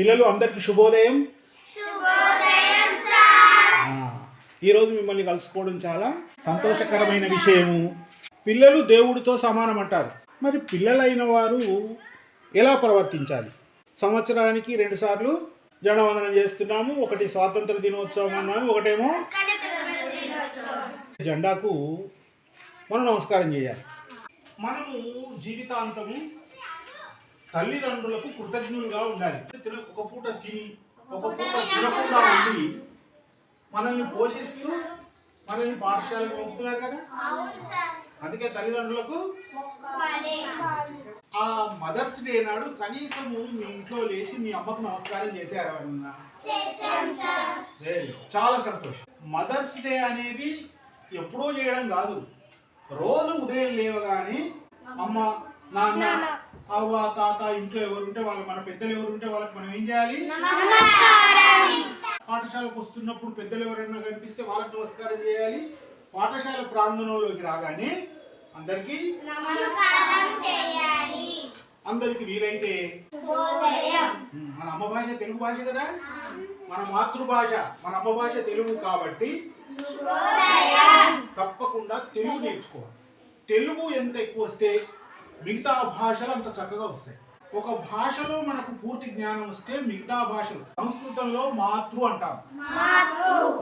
పిల్లలు అందరికీ శుభోదయం. ఈరోజు మిమ్మల్ని కలుసుకోవడం చాలా సంతోషకరమైన విషయము. పిల్లలు దేవుడితో సమానం అంటారు. మరి పిల్లలైన వారు ఎలా ప్రవర్తించాలి? సంవత్సరానికి రెండుసార్లు జనవందనం చేస్తున్నాము ఒకటి స్వాతంత్ర దినోత్సవం అన్నాము ఒకటేమో జెండాకు మనం నమస్కారం చేయాలి. మనము జీవితాంతము తల్లిదండ్రులకు కృతజ్ఞులుగా ఉండాలి. ఒక పూట తిని ఒక పూట తినకుండా ఉండి మనల్ని పోషిస్తూ మనల్ని పాఠశాలకు పంపుతున్నారు కదా? అందుకే తల్లిదండ్రులకు ఆ మదర్స్ డే నాడు కనీసము మీ ఇంట్లో లేచి మీ అమ్మకు నమస్కారం చేశారా. చాలా సంతోషం. మదర్స్ డే అనేది ఎప్పుడో చేయడం కాదు. రోజు ఉదయం లేవగానే అమ్మ నాన్న. అవ్వ తాత ఇంట్లో ఎవరు ఉంటే వాళ్ళు మన పెద్దలు ఎవరు ఉంటే వాళ్ళకి మనం ఏం చేయాలి? పాఠశాలకు వస్తున్నప్పుడు పెద్దలు ఎవరైనా కనిపిస్తే వాళ్ళకి నమస్కారం చేయాలి. పాఠశాల ప్రాంగణంలోకి రాగానే అందరికీ అందరికి వీలైతే మన అమ్మ భాష తెలుగు భాష కదా? మన మాతృభాష మన అమ్మ భాష తెలుగు కాబట్టి తప్పకుండా తెలుగు నేర్చుకోవాలి. తెలుగు ఎంత ఎక్కువ వస్తే మిగతా భాషలు అంత చక్కగా వస్తాయి. ఒక భాషలో మనకు పూర్తి జ్ఞానం వస్తే మిగతా భాషలు సంస్కృతంలో మాతృ అంటాం.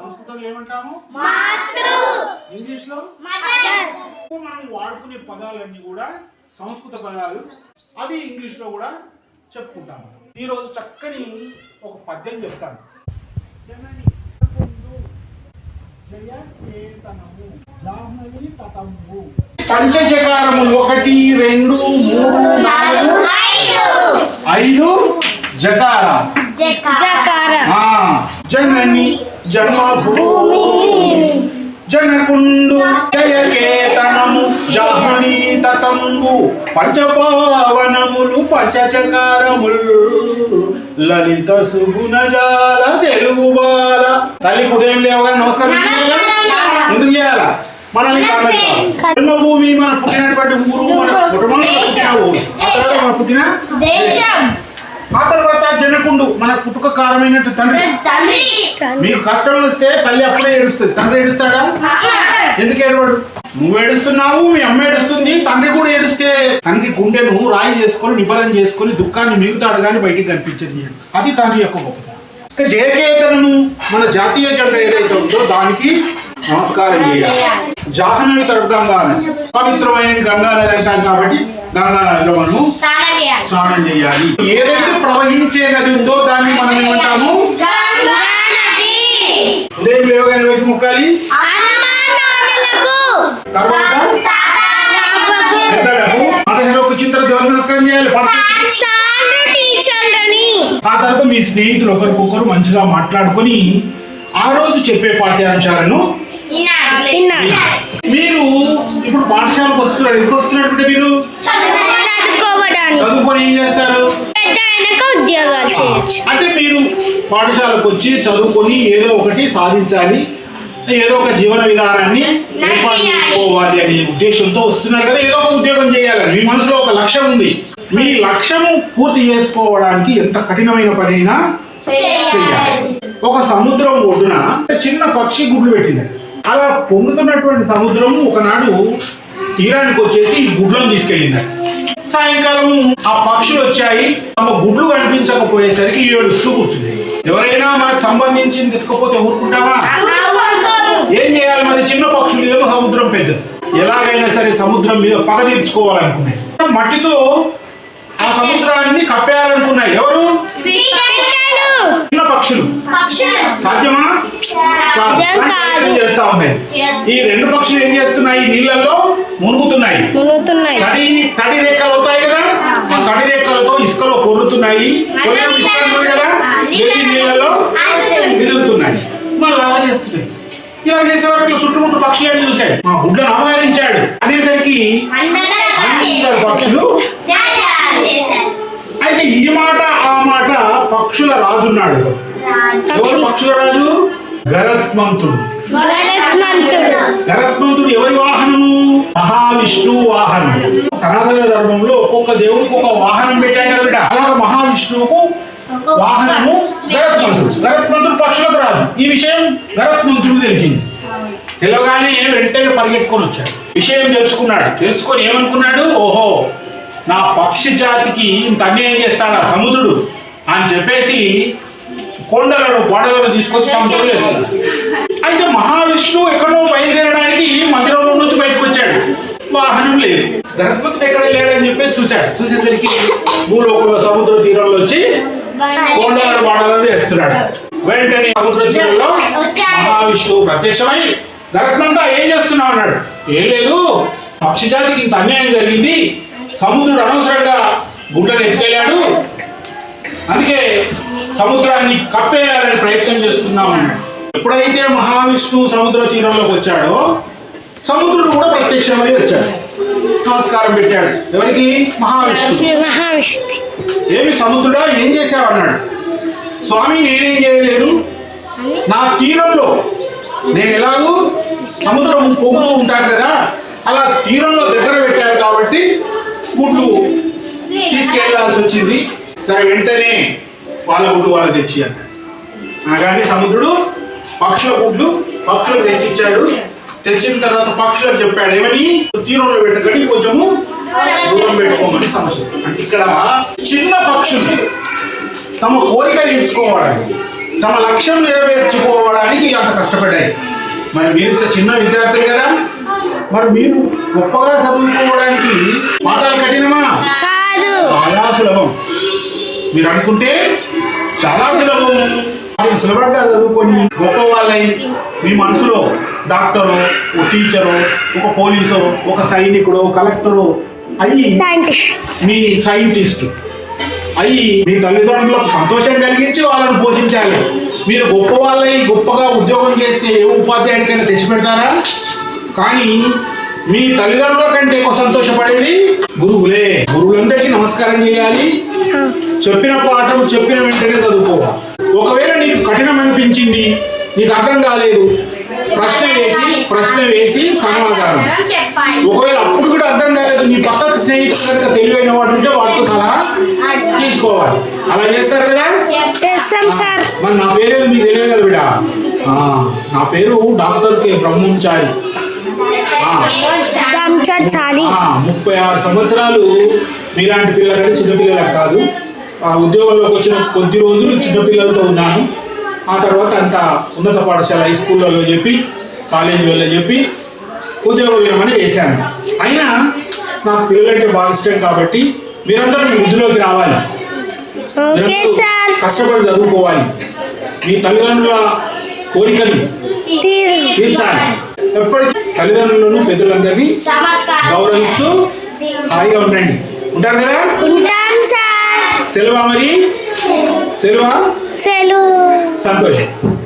సంస్కృతంలో ఏమంటాము? ఇంగ్లీష్లో మనం వాడుకునే పదాలన్నీ కూడా సంస్కృత పదాలు. అవి ఇంగ్లీష్లో కూడా చెప్పుకుంటాం. ఈ రోజు చక్కని ఒక పద్యం చెప్తాను. జాహ్నవి తటంబు. పంచజకారములు ఒకటి రెండు మూడు నాలుగు ఐదు జకార జనని జన్మభూమి జనకుండు జయకేతనము జాహ్నవి తటంబు పంచపావనములు పంచచకారములు లలిత సుగుణజాల తెలుగు బాల. తల్లి ఉదయం లేవగానే నమస్కారం. చేయాలా ఎందుకు చేయాలా మనల్ని జన్మభూమి మన పుట్టినటువంటి ఊరు మన కుటుంబంలో పుట్టిన ఊరు. ఆ తర్వాత మన పుట్టిన దేశం. ఆ తర్వాత జనకుండు మన పుట్టుక కారమైనట్టు తండ్రి. మీకు కష్టం వస్తే తల్లి అప్పుడే ఏడుస్తుంది. తండ్రి ఏడుస్తాడా? ఎందుకు ఏడవాడు? నువ్వు ఏడుస్తున్నావు మీ అమ్మ ఏడుస్తుంది తండ్రి కూడా ఏడుస్తే. తండ్రి గుండెను రాయి చేసుకొని నిబరం చేసుకొని దుఃఖాన్ని మిగుతాడు కానీ బయటికి కనిపించదు. అది తండ్రి యొక్క గొప్పతనం. జయకేతనము మన జాతీయ జెండా ఏదైతే ఉందో దానికి నమస్కారం చేయాలి. జాహ్నవి తడు గంగా నది. పవిత్రమైన గంగా నది అంటాం కాబట్టి గంగా నదిలో మనము స్నానం చేయాలి. ఏదైతే ప్రవహించే నది ఉందో దాన్ని మనం ఏమంటాము? ఉదయం లేవగానే వైపు ముక్కాలి? తర్వాత? తాతలకు పెద్దలకు పాఠశాలకు వచ్చిన తర్వాత ఎవరు నమస్కారం చేయాలి. ఆ తర్వాత మీ స్నేహితులు ఒకరికొకరు మంచిగా మాట్లాడుకొని ఆ రోజు చెప్పే పాఠ్యాంశాలను మీరు ఇప్పుడు పాఠశాలకు వస్తున్నారు. ఎందుకు వస్తున్నారు అంటే మీరు? చదువుకొని ఏం చేస్తారు? ఉద్యోగాలు చేయొచ్చు. అంటే మీరు పాఠశాలకు వచ్చి చదువుకొని ఏదో ఒకటి సాధించాలి. ఏదో ఒక జీవన విధానాన్ని ఏర్పాటు చేసుకోవాలి అనే ఉద్దేశంతో వస్తున్నారు కదా. ఏదో ఒక ఉద్యోగం చేయాలని మీ మనసులో ఒక లక్ష్యం ఉంది. మీ లక్ష్యము పూర్తి చేసుకోవడానికి ఎంత కఠినమైన పనైనా చేయాలి. ఒక సముద్రం ఒడ్డున చిన్న పక్షి గుడ్లు పెట్టింది అలా పొంగుతున్నటువంటి సముద్రము ఒకనాడు తీరానికి వచ్చేసి గుడ్లను తీసుకెళ్ళింది. సాయంకాలం ఆ పక్షులు వచ్చాయి. తమ గుడ్లు కనిపించకపోయేసరికి ఏడుస్తూ కూర్చుంది. ఎవరైనా మనకు సంబంధించింది ఎత్తుకపోతే ఊరుకుంటామా? ఏం చేయాలి మరి? చిన్న పక్షులు ఏమో సముద్రం పెద్ద. ఎలాగైనా సరే సముద్రం మీద పగ తీర్చుకోవాలనుకున్నాయి. మట్టితో ఆ సముద్రాన్ని కప్పేయాలనుకున్నాయి. ఎవరు? చిన్న పక్షులు. సాధ్యమా? చేస్తా ఉన్నాయి? ఈ రెండు పక్షులు ఏం చేస్తున్నాయి? నీళ్ళల్లో మునుగుతున్నాయి. తడి తడి రెక్కలు అవుతాయి కదా? ఆ తడి రెక్కలతో ఇసుకలో పొర్లుతున్నాయి పొర్లడం ఇసుక కదా? నీళ్ళలో ఎదుగుతున్నాయి మళ్ళీ అలా చేస్తున్నాయి. ఇలా చేసే వరకు చుట్టుముట్టు పక్షులను చూశాడు. మా గుడ్లను అవహరించాడు అనేసరికి అందరు పక్షులు అయితే ఈ మాట ఆ మాట పక్షుల రాజున్నాడు. ఎవరు పక్షుల రాజు? గరత్మంతుడు. గరత్మంతుడు. ఎవరి వాహనము? మహావిష్ణువు వాహనం. సనాతన ధర్మంలో ఒక్కొక్క దేవుడికి ఒక వాహనం పెట్టాం కదా. అలాగే మహావిష్ణువుకు వాహనము గరత్మంతుడు. గరత్మంతుడు పక్షులకు రాదు ఈ విషయం గరత్మంతుడు తెలిసింది. తెలవగానే వెంటనే పరిగెట్టుకొని వచ్చాడు. విషయం తెలుసుకున్నాడు. తెలుసుకొని ఏమనుకున్నాడు? ఓహో నా పక్షి జాతికి ఇంత అన్యాయం చేస్తాడా సముద్రుడు అని చెప్పేసి కొండలను గోడలను తీసుకొచ్చి సముద్రంలో అయితే మహావిష్ణువు ఎక్కడో బయలుదేరడానికి మందిరంలో నుంచి బయటకు వచ్చాడు. వాహనం లేదు. గణపతి ఎక్కడ లేడని చెప్పి చూశాడు. చూసేసరికి భూలోకంలో సముద్ర తీరంలో వచ్చి కొండలను గోడలను వేస్తున్నాడు. వెంటనే సముద్ర తీరంలో మహావిష్ణువు ప్రత్యక్షమై గరత్నంతా ఏం చేస్తున్నావు అన్నాడు. ఏం లేదు. పక్షి జాతికి ఇంత అన్యాయం జరిగింది. సముద్రుడు అనవసరంగా గుడ్డను ఎత్తుకెళ్ళాడు. అందుకే సముద్రాన్ని కప్పేయాలని ప్రయత్నం చేస్తున్నాం. అన్నాడు ఎప్పుడైతే మహావిష్ణువు సముద్ర తీరంలోకి వచ్చాడో సముద్రుడు కూడా ప్రత్యక్షమై వచ్చాడు. నమస్కారం పెట్టాడు. ఎవరికి? మహావిష్ణు ఏమి సముద్రుడా? ఏం చేశావు? అన్నాడు. స్వామి నేనేం చేయలేదు. నా తీరంలో నేను ఎలాగూ సముద్రం పొగుతూ ఉంటాను కదా అలా తీరంలో దగ్గర పెట్టారు కాబట్టి గుడ్లు తీసుకెళ్ళాల్సి వచ్చింది. సరే వెంటనే వాళ్ళ గుడ్లు వాళ్ళకి తెచ్చి అన్నాడు అనగానే సముద్రుడు పక్షుల గుడ్లు పక్షులకు తెచ్చిచ్చాడు. తెచ్చిన తర్వాత పక్షులకు చెప్పాడు ఏమని? తీరంలో పెట్టకండి కొంచెము దూరం పెట్టుకోమని సమస్య. అంటే ఇక్కడ చిన్న పక్షులు తమ కోరిక తీర్చుకోవడానికి తమ లక్ష్యం నెరవేర్చుకోవడానికి అంత కష్టపడ్డాయి. మరి మీరు ఇంత చిన్న విద్యార్థులు కదా. మరి మీరు గొప్పగా చదువుకోవడానికి పాఠాలు కఠినమా? చాలా సులభం. మీరు అనుకుంటే చాలా సులభం. మీరు సులభంగా చదువుకొని గొప్ప వాళ్ళై మీ మనసులో డాక్టరు ఒక టీచరు ఒక పోలీసు ఒక సైనికుడు కలెక్టరు అయ్యి మీ సైంటిస్ట్ అయ్యి మీ తల్లిదండ్రులకు సంతోషం కలిగించి వాళ్ళని పోషించాలి. మీరు గొప్ప వాళ్ళై గొప్పగా ఉద్యోగం చేస్తే ఏ ఉపాధ్యాయుడికైనా తెచ్చిపెడతారా? కానీ మీ తల్లిదండ్రుల కంటే ఎక్కువ సంతోషపడేది? గురువులే గురువులందరికీ నమస్కారం చేయాలి. చెప్పిన పాఠం చెప్పిన వెంటనే చదువుకోవాలి. ఒకవేళ నీకు కఠినం అనిపించింది నీకు అర్థం కాలేదు ప్రశ్న వేసి ప్రశ్న వేసి సమాధానం. ఒకవేళ అప్పుడు కూడా అర్థం కాలేదు నీ పక్కకు స్నేహితులు కనుక తెలివైన వాడు ఉంటే వాటితో సలహా తీసుకోవాలి. అలా చేస్తారు కదా? మరి నా పేరేది మీకు తెలియదు కదా బిడ్డ ఆ, నా పేరు డాక్టర్ కే. బ్రహ్మంచారి. ముప్పై ఆరు సంవత్సరాలు మీలాంటి పిల్లలంటే చిన్నపిల్లలకు కాదు. ఆ ఉద్యోగంలోకి వచ్చిన కొద్ది రోజులు చిన్నపిల్లలతో ఉన్నాను. ఆ తర్వాత అంతా ఉన్నత పాఠశాల హై స్కూళ్ళలో చెప్పి కాలేజీలలో చెప్పి ఉద్యోగ విరమణ చేశాను. అయినా నాకు పిల్లలంటే బాగా ఇష్టం కాబట్టి మీరందరూ మీ వృద్ధిలోకి రావాలి. కష్టపడి చదువుకోవాలి. మీ తల్లిదండ్రుల కోరికలు తీర్చాలి ఎప్పటికీ తల్లిదండ్రులను పెద్దలందరినీ గౌరవిస్తూ హాయిగా ఉండండి. ఉంటారు కదా? సెలవా మరి? సెలవా? సెలవు. సంతోషం.